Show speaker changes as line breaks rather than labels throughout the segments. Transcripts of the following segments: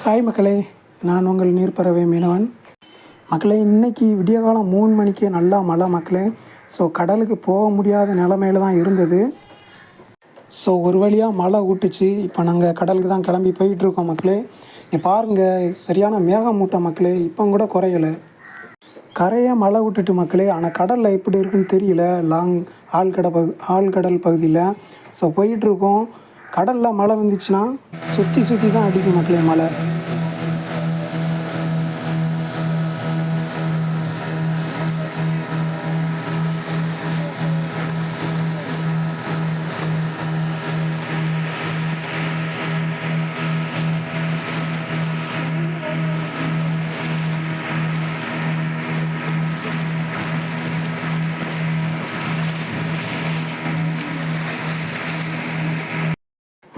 Hi மக்களே நான் உங்கள் நீர்ப்பறவை மீனவன். மக்களே இன்னைக்கு விடிய காலம் மூணு மணிக்கு நல்லா மழை மக்களே. ஸோ கடலுக்கு போக முடியாத நிலமையில தான் இருந்தது. ஸோ ஒரு வழியாக மழை ஊட்டுச்சு. இப்போ நாங்கள் கடலுக்கு தான் கிளம்பி போயிட்டுருக்கோம் மக்களே. நீ பாருங்கள் சரியான மேகமூட்டம் மக்களே. இப்போ கூட குறையலை. கரையை மழை விட்டுட்டு மக்களே ஆனால் கடலில் எப்படி இருக்குன்னு தெரியல. லாங் ஆழ்கடல் பகு ஆழ்கடல் பகுதியில். ஸோ போயிட்டுருக்கோம் கடலில் மழை வந்துச்சுன்னா சுற்றி சுற்றி தான் அடிக்கும் மக்களே மழை.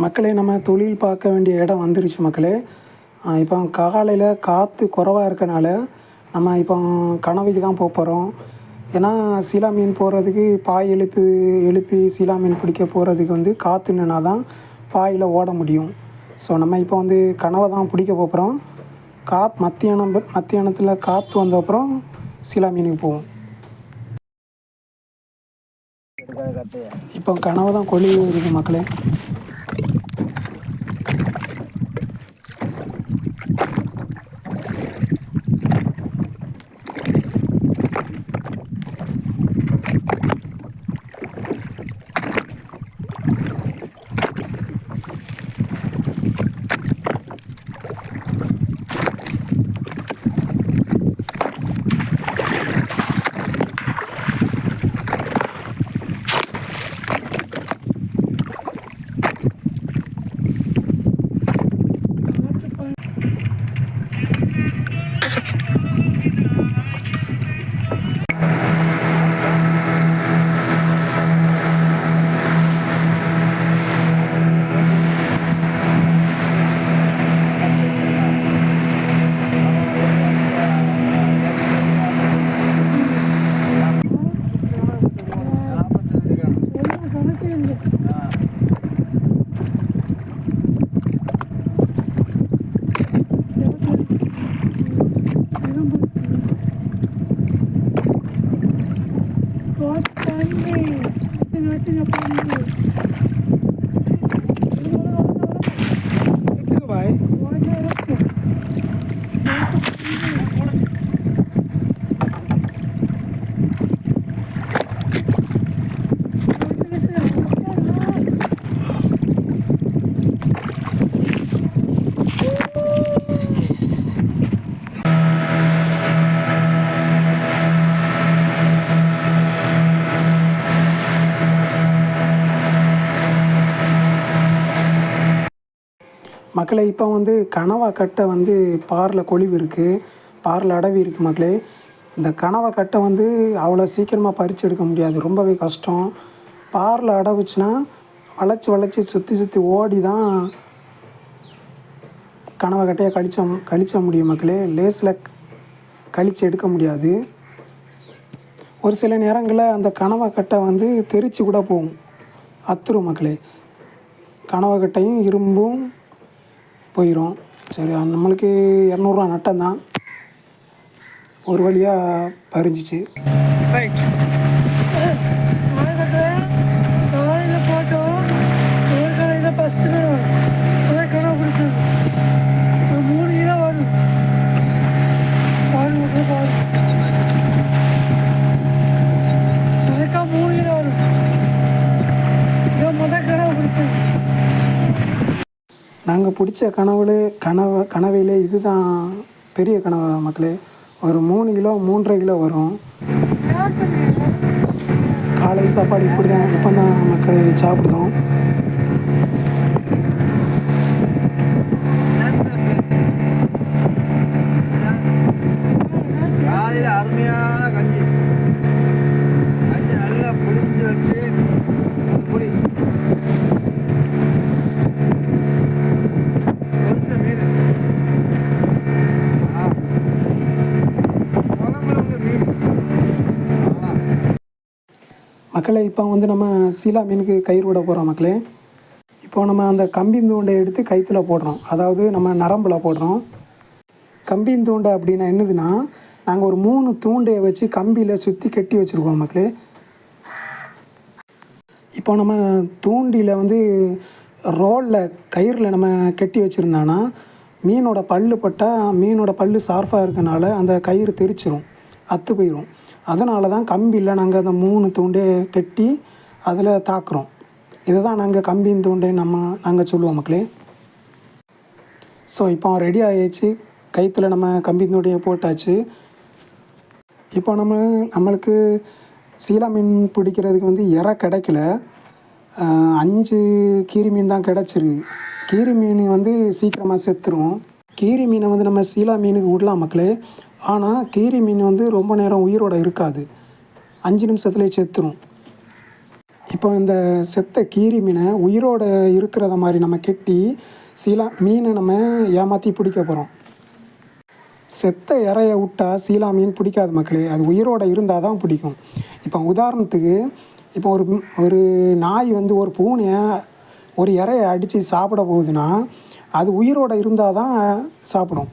மக்களே நம்ம தொழில் பார்க்க வேண்டிய இடம் வந்துருச்சு மக்களே. இப்போ காலையில் காற்று குறவாக இருக்கனால நம்ம இப்போ கனவைக்கு தான் போக போகிறோம் ஏன்னா சீலா மீன் போகிறதுக்கு பாய் எழுப்பி எழுப்பி சீலா மீன் பிடிக்க போகிறதுக்கு வந்து காற்று நின்னா தான் பாயில் ஓட முடியும். ஸோ நம்ம இப்போ வந்து கனவை தான் பிடிக்க போகிறோம் காத் மத்தியானம் மத்தியானத்தில் காற்று வந்த அப்புறம் சீலா மீனுக்கு போவோம். இப்போ கனவை தான் கொழி இருக்குது மக்களே. 我要这个 anak. மக்களை இப்போ வந்து கனவா கட்டை வந்து பாரில் கொழிவு இருக்குது பாரில் அடவி இருக்குது மக்களே. இந்த கனவா கட்டை வந்து அவ்வளோ சீக்கிரமாக பறித்து எடுக்க முடியாது. ரொம்பவே கஷ்டம். பாரில் அடவுச்சுன்னா வளைச்சி வளைச்சி சுற்றி சுற்றி ஓடி தான் கனவை கட்டையை கழிச்ச கழிச்ச முடியும் மக்களே. லேஸில் கழித்து எடுக்க முடியாது. ஒரு சில நேரங்களில் அந்த கனவா கட்டை வந்து தெரிச்சு கூட போகும். அத்துரும் மக்களே. கனவை கட்டையும் இரும்பும் போயிடும் சரி நம்மளுக்கு இரநூறுவா நட்டம் தான். ஒரு வழியாக பறிஞ்சிச்சு. ரைட்
காலையில் போட்டோம் ஒரு கடையில் ஃபஸ்ட்டு கடை அதான் கடை பிடிச்சது. மூணு கிலோ வரும். பால் மட்டும் பால் மூணு கிலோ வரும். இதான் முதல் கடை பிடிச்சது.
நாங்கள் பிடிச்ச கனவு கனவு கனவையில் இதுதான் பெரிய கனவு மக்களே. ஒரு மூணு கிலோ மூன்றரை கிலோ வரும். காலை சாப்பாடு இப்படி தான் இப்போ தான் மக்கள் சாப்பிடுதோம்
காலையில் அருமையான கஞ்சி கஞ்சி நல்லா புளிஞ்சு வச்சு புளி பொரிச்ச மீன் ஆ குழம்புல உள்ள மீன் ஆ
மக்களே இப்போ வந்து நம்ம சீலா மீனுக்கு கயிறு விட போகிறோம் மக்களே. இப்போ நம்ம அந்த கம்பின் தூண்டை எடுத்து கைத்தில் போடுறோம். அதாவது நம்ம நரம்பில் போடுறோம். கம்பின் தூண்டை அப்படின்னா என்னதுன்னா நாங்கள் ஒரு மூணு தூண்டையை வச்சு கம்பியில் சுற்றி கட்டி வச்சுருக்கோம் மக்களே. இப்போ நம்ம தூண்டியில் வந்து ரோலில் கயிறில் நம்ம கட்டி வச்சுருந்தோன்னா மீனோட பல்லு பட்டால் மீனோட பல்லு சார்ஃபாக இருக்கனால அந்த கயிறு தெரிச்சிரும் அத்து போயிடும் அதனால தான் கம்பியில் நாங்கள் அந்த மூணு தூண்டே கட்டி அதில் தாக்குறோம். இதை தான் நாங்கள் கம்பின் தூண்டே நம்ம நாங்கள் சொல்லுவோம் மக்களே. ஸோ இப்போ ரெடி ஆகிடுச்சு கைத்தில் நம்ம கம்பி தூண்டையை போட்டாச்சு. இப்போ நம்ம நம்மளுக்கு சீலா மீன் பிடிக்கிறதுக்கு வந்து இற கிடைக்கல. அஞ்சு கீரி மீன் தான் கிடச்சிருக்கு. கீரி மீன் வந்து சீக்கிரமாக செத்துரும். கீரி மீனை வந்து நம்ம சீலா மீனுக்கு விடலாம் மக்களே. ஆனால் கீரி மீன் வந்து ரொம்ப நேரம் உயிரோட இருக்காது. அஞ்சு நிமிஷத்துலேயே செத்துரும். இப்போ இந்த செத்த கீரி மீனை உயிரோட இருக்கிறத மாதிரி நம்ம கெட்டி சீலா மீனை நம்ம ஏமாற்றி பிடிக்க போகிறோம் செத்த இறைய விட்டால் சீலா மீன் பிடிக்காது மக்களே. அது உயிரோட இருந்தால் தான் பிடிக்கும். இப்போ உதாரணத்துக்கு இப்போ ஒரு ஒரு நாய் வந்து ஒரு பூனையை ஒரு இறைய அடித்து சாப்பிட போகுதுன்னா அது உயிரோட இருந்தால் தான் சாப்பிடும்.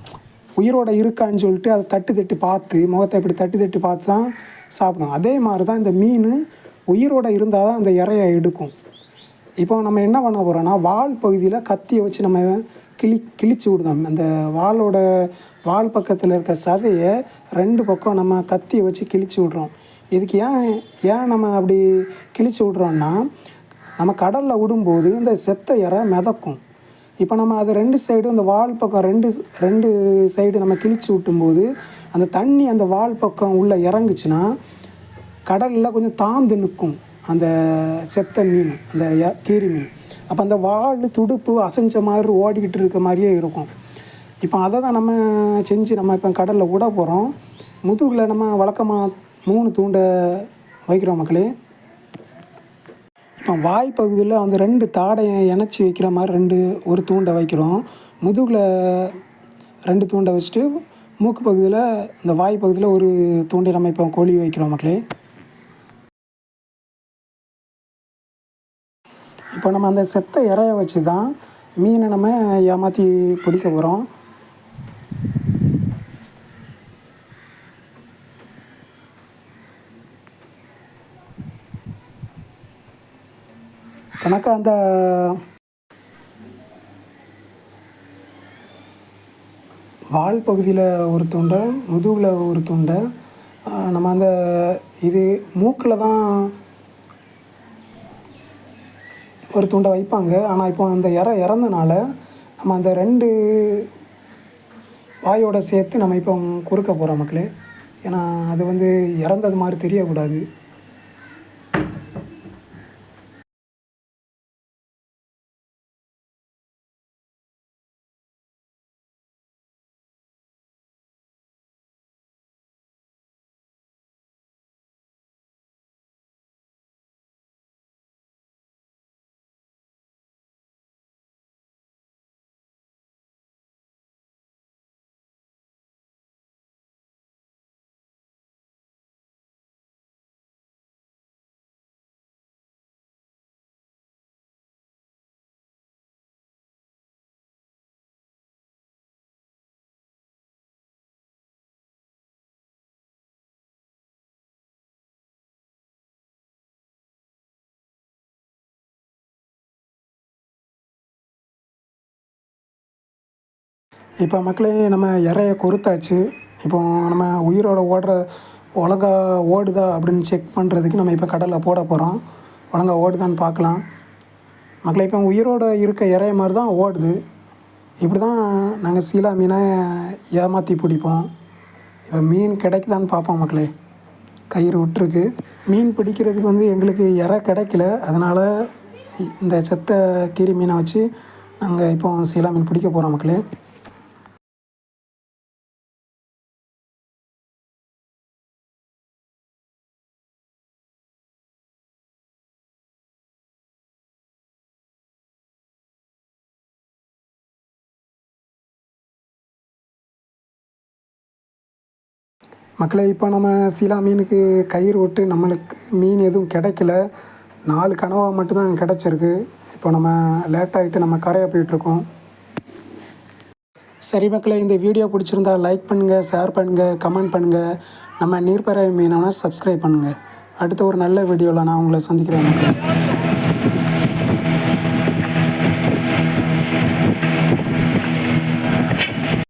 உயிரோட இருக்கான்னு சொல்லிட்டு அதை தட்டு தட்டி பார்த்து முகத்தை இப்படி தட்டி தட்டி பார்த்து தான் சாப்பிடும் அதே மாதிரி தான் இந்த மீன் உயிரோட இருந்தால் தான் அந்த இறையை எடுக்கும். இப்போ நம்ம என்ன பண்ண போகிறோன்னா வால் பகுதியில் கத்தியை வச்சு நம்ம கிளி கிழிச்சு விடுதோம் அந்த வாலோட வால் பக்கத்தில் இருக்க சதையை ரெண்டு பக்கம் நம்ம கத்தியை வச்சு கிழிச்சு விட்றோம். இதுக்கு ஏன் ஏன் நம்ம அப்படி கிழிச்சு விட்றோன்னா நம்ம கடலில் விடும்போது இந்த செத்த இறை மிதக்கும். இப்போ நம்ம அது ரெண்டு சைடும் அந்த வால் பக்கம் ரெண்டு ரெண்டு சைடு நம்ம கிழிச்சு விட்டும்போது அந்த தண்ணி அந்த வால் பக்கம் உள்ளே இறங்குச்சுன்னா கடலில் கொஞ்சம் தாழ்ந்து நிற்கும் அந்த செத்த மீன் அந்த கீரி மீன். அப்போ அந்த வால் துடுப்பு அசைஞ்ச மாதிரி ஓடிக்கிட்டு இருக்க மாதிரியே இருக்கும். இப்போ அதை தான் நம்ம செஞ்சு நம்ம இப்போ கடலில் விட போகிறோம் முதுகில் நம்ம வழக்கமாக மூணு தூண்டை வைக்கிறோம் மக்களே. வாய் பகுதியில் அந்த ரெண்டு தாடையை இணைச்சி வைக்கிற மாதிரி ரெண்டு ஒரு தூண்டை வைக்கிறோம். முதுகில் ரெண்டு தூண்டை வச்சுட்டு மூக்கு பகுதியில் இந்த வாய் பகுதியில் ஒரு தூண்டை நம்ம இப்போ கோழி வைக்கிறோம் மக்களே. இப்போ நம்ம அந்த செத்த இறைய வச்சு தான் மீனை நம்ம ஏமாற்றி பிடிக்க போகிறோம் கணக்கா அந்த வால் பகுதியில் ஒரு துண்டை முதுகில் ஒரு துண்டை நம்ம அந்த இது மூக்கில் தான் ஒரு துண்டை வைப்பாங்க. ஆனால் இப்போ அந்த இற இறந்தனால நம்ம அந்த ரெண்டு வாயோட சேர்த்து நம்ம இப்போ குறுக்க போகிறோம் மக்களே. ஏன்னா அது வந்து இறந்தது மாதிரி தெரியக்கூடாது. இப்போ மக்களே நம்ம இறைய கொறுத்தாச்சு. இப்போ நம்ம உயிரோட ஓடுற ஒழுங்கா ஓடுதா அப்படின்னு செக் பண்ணுறதுக்கு நம்ம இப்போ கடலில் போட போகிறோம் ஒழுங்கா ஓடுதான்னு பார்க்கலாம். மக்களே இப்போ உயிரோட இருக்க இறைய மாதிரி தான் ஓடுது. இப்படி தான் நாங்கள் சீலா மீனை ஏமாற்றி பிடிப்போம். இப்போ மீன் கிடைக்குதான்னு பார்ப்போம் மக்களே. கயிறு விட்டுருக்கு. மீன் பிடிக்கிறதுக்கு வந்து எங்களுக்கு இறை கிடைக்கல. அதனால் இந்த செத்த கீரி மீனை வச்சு நாங்கள் இப்போ சீலா மீன் பிடிக்க போகிறோம் மக்களே. மக்களே இப்போ நம்ம சீலா மீனுக்கு கயிறு விட்டு நம்மளுக்கு மீன் எதுவும் கிடைக்கல. நாலு கனவாக மட்டும்தான் கிடச்சிருக்கு. இப்போ நம்ம லேட் ஆகிட்டு நம்ம கரையை போயிட்டுருக்கோம். சரி மக்களே இந்த வீடியோ பிடிச்சிருந்தா லைக் பண்ணுங்கள் ஷேர் பண்ணுங்கள் கமெண்ட் பண்ணுங்கள் நம்ம நீர்ப்பறவை மீனவனை சப்ஸ்கிரைப் பண்ணுங்கள் அடுத்த ஒரு நல்ல வீடியோவில் நான் உங்களை சந்திக்கிறேன் மக்களே.